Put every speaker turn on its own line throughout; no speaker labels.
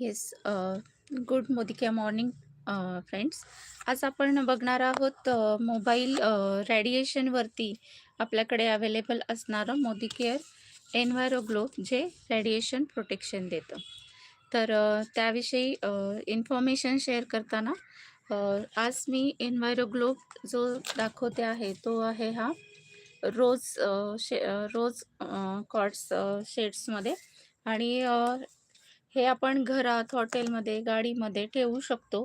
Yes good मोदिका morning friends आज आपण बघणार आहोत uh, मोबाईल रेडिएशनवरती uh, आपल्याकडे अवेलेबल असणारं मोदी केअर एन्व्हायरो जे रेडिएशन प्रोटेक्शन देतं. तर uh, त्याविषयी इन्फॉर्मेशन शेअर करताना आज मी एन्व्हायरो जो दाखवते आहे तो आहे हा रोज शे रोज कॉट्स शेड्समध्ये आणि हे आपण घरात, हॉटेलमध्ये, गाडीमध्ये ठेवू शकतो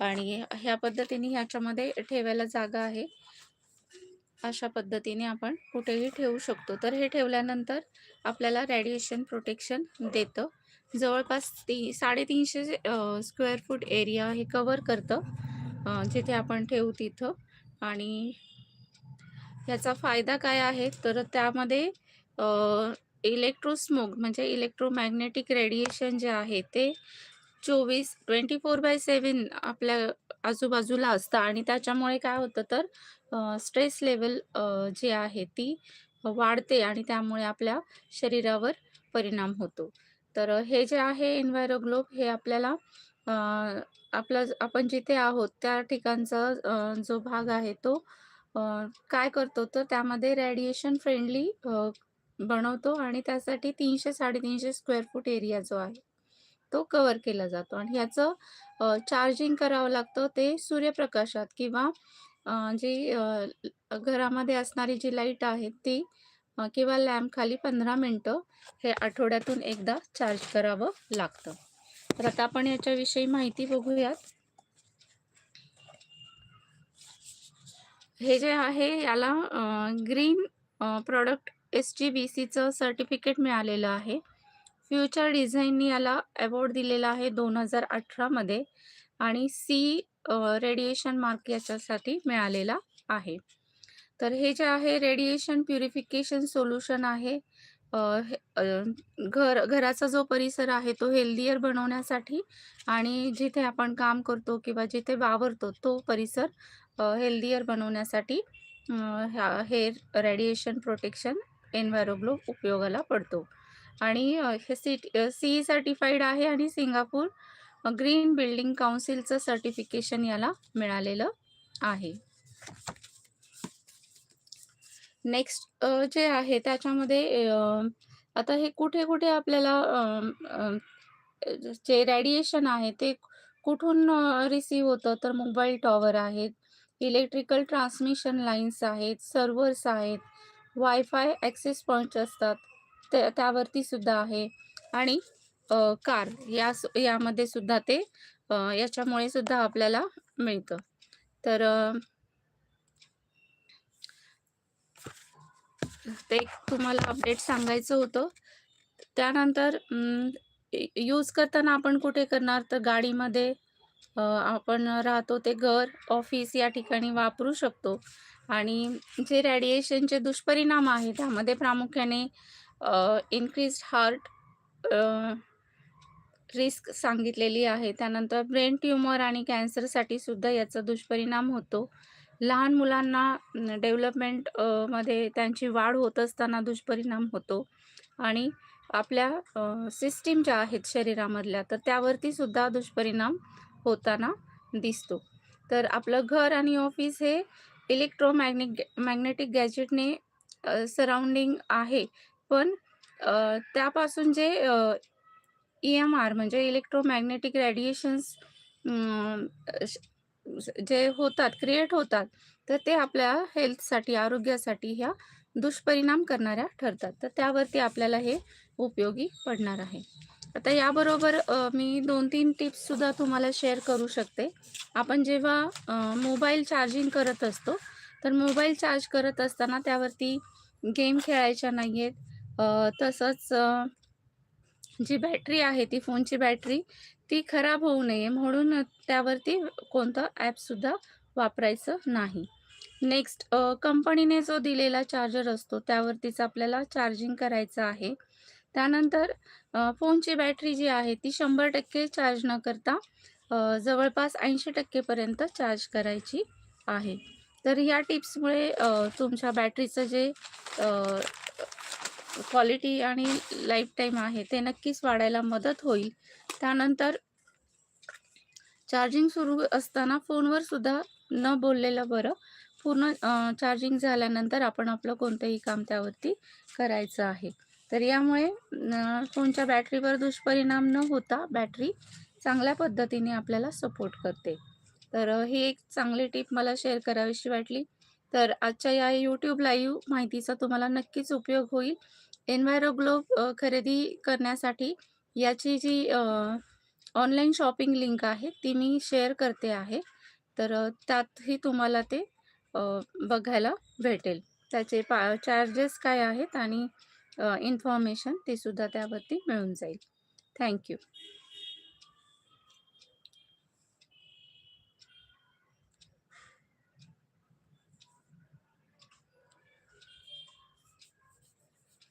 आणि ह्या पद्धतीने ह्याच्यामध्ये ठेवायला जागा आहे. अशा पद्धतीने आपण कुठेही ठेवू शकतो. तर हे ठेवल्यानंतर आपल्याला रेडिएशन प्रोटेक्शन देतं. जवळपास ती साडेतीनशे स्क्वेअर फूट एरिया हे कवर करतं. जिथे आपण ठेवू तिथं आणि ह्याचा फायदा काय आहे तर त्यामध्ये इलेक्ट्रोस्मोग म्हणजे इलेक्ट्रोमॅग्नेटिक रेडिएशन जे आहे ते 24 24/7 आपल्या आजूबाजूला असतं आणि त्याच्यामुळे काय होतं तर स्ट्रेस लेवल जे जी आहे ती वाढते आणि त्यामुळे आपल्या शरीरावर परिणाम होतो. तर हे जे आहे एन्व्हायरोग्लोब हे आपल्याला आपला आपलं आपण जिथे आहोत त्या ठिकाणचा जो भाग आहे तो काय करतो तर त्यामध्ये रेडिएशन फ्रेंडली बनवतो आणि त्यासाठी 300-350 स्क्वेअर फूट एरिया जो आहे तो कवर केला जातो आणि ह्याचं चार्जिंग करावं लागतं ते सूर्यप्रकाशात किंवा जी घरामध्ये असणारी जी लाइट आहे ती किंवा लॅम्पखाली पंधरा मिनटं हे आठवड्यातून एकदा चार्ज करावं लागतं. तर आता आपण याच्याविषयी माहिती बघूयात. हे जे आहे याला ग्रीन प्रॉडक्ट एस-जी-बी-सीचं सर्टिफिकेट मिळालेलं आहे. फ्युचर डिझाईननी याला अवॉर्ड दिलेला आहे दोन हजार अठरामध्ये आणि सी रेडिएशन मार्क याच्यासाठी मिळालेला आहे. तर हे जे आहे रेडिएशन प्युरिफिकेशन सोल्युशन आहे. हे घर घराचा जो परिसर आहे तो हेल्दियर बनवण्यासाठी आणि जिथे आपण काम करतो किंवा जिथे वावरतो तो परिसर हेल्दियर बनवण्यासाठी ह्या हे रेडिएशन प्रोटेक्शन एन्व्हायरोग्लो उपयोगाला पडतो. आणि हे सी सी सर्टिफाईड आहे आणि सिंगापूर ग्रीन बिल्डिंग काउन्सिलचं सर्टिफिकेशन याला मिळालेलं आहे. नेक्स्ट जे आहे त्याच्यामध्ये आता हे कुठे-कुठे आपल्याला जे रेडिएशन आहे ते कुठून रिसीव्ह होतं तर मोबाईल टॉवर आहेत, इलेक्ट्रिकल ट्रान्समिशन लाईन्स आहेत, सर्व्हर्स आहेत, वायफाय ॲक्सेस पॉइंट्स असतात त्या त्यावरती सुद्धा आहे आणि कार या यामध्ये सुद्धा ते याच्यामुळे सुद्धा आपल्याला मिळतं. तर ते तुम्हाला अपडेट सांगायचं होतं. त्यानंतर यूज करताना आपण कुठे करणार तर गाडीमध्ये आपण राहतो ते घर, ऑफिस या ठिकाणी वापरू शकतो आणि जे रेडिएशनचे दुष्परिणाम आहेत त्यामध्ये प्रामुख्याने इन्क्रीज हार्ट रिस्क सांगितलेली आहे. त्यानंतर ब्रेन ट्यूमर आणि कॅन्सरसाठी सुद्धा याचा दुष्परिणाम होतो. लहान मुलांना डेव्हलपमेंटमध्ये त्यांची वाढ होत असताना दुष्परिणाम होतो आणि आपल्या सिस्टीम ज्या आहेत शरीरामधल्या तर त्यावरती सुद्धा दुष्परिणाम होताना दिसतो. तर आपलं घर आणि ऑफिस हे इलेक्ट्रोमॅग्नेट मॅग्नेटिक गॅजेटने सराउंडिंग आहे. पण त्यापासून जे ई-एम-आर म्हणजे इलेक्ट्रोमॅग्नेटिक रेडिएशन्स जे होतात, क्रिएट होतात, तर ते आपल्या हेल्थसाठी, आरोग्यासाठी ह्या दुष्परिणाम करणाऱ्या ठरतात. तर त्यावरती आपल्याला हे उपयोगी पडणार आहे. आता याबरोबर मी 2-3 टिप्ससुद्धा तुम्हाला शेअर करू शकते. आपण जेव्हा मोबाईल चार्जिंग करत असतो, तर मोबाईल चार्ज करत असताना त्यावरती गेम खेळायच्या नाही आहेत. तसंच जी बॅटरी आहे ती फोनची बॅटरी ती खराब होऊ नये म्हणून त्यावरती कोणतं ॲपसुद्धा वापरायचं नाही. नेक्स्ट कंपनीने जो दिलेला चार्जर असतो त्यावरतीच आपल्याला चार्जिंग करायचं आहे. त्यानंतर फोनची बॅटरी जी आहे ती 100% चार्ज न करता जवळपास ऐंशी टक्केपर्यंत चार्ज करायची आहे. तर या टिप्समुळे तुमच्या बॅटरीचं जे क्वालिटी आणि लाईफटाईम आहे ते नक्कीच वाढायला मदत होईल. त्यानंतर चार्जिंग सुरू असताना फोनवर सुद्धा न बोललेलं बरं. पूर्ण चार्जिंग झाल्यानंतर आपण आपलं कोणतंही काम त्यावरती करायचं आहे. तर यामुळे फोनच्या बॅटरीवर दुष्परिणाम न होता बॅटरी चांगल्या पद्धतीने आपल्याला सपोर्ट करते. तर ही एक चांगली टिप मला शेअर करावीशी वाटली. तर आजच्या या यूट्यूब लाईव्ह माहितीचा तुम्हाला नक्कीच उपयोग होईल. एन्व्हायरो ग्लोब खरेदी करण्यासाठी याची जी ऑनलाईन शॉपिंग लिंक आहे ती मी शेअर करते आहे. तर त्यातही तुम्हाला ते बघायला भेटेल. त्याचे पा चार्जेस काय आहेत आणि इन्फॉर्मेशन ते सुद्धा त्यावरती मिळून जाईल. थँक्यू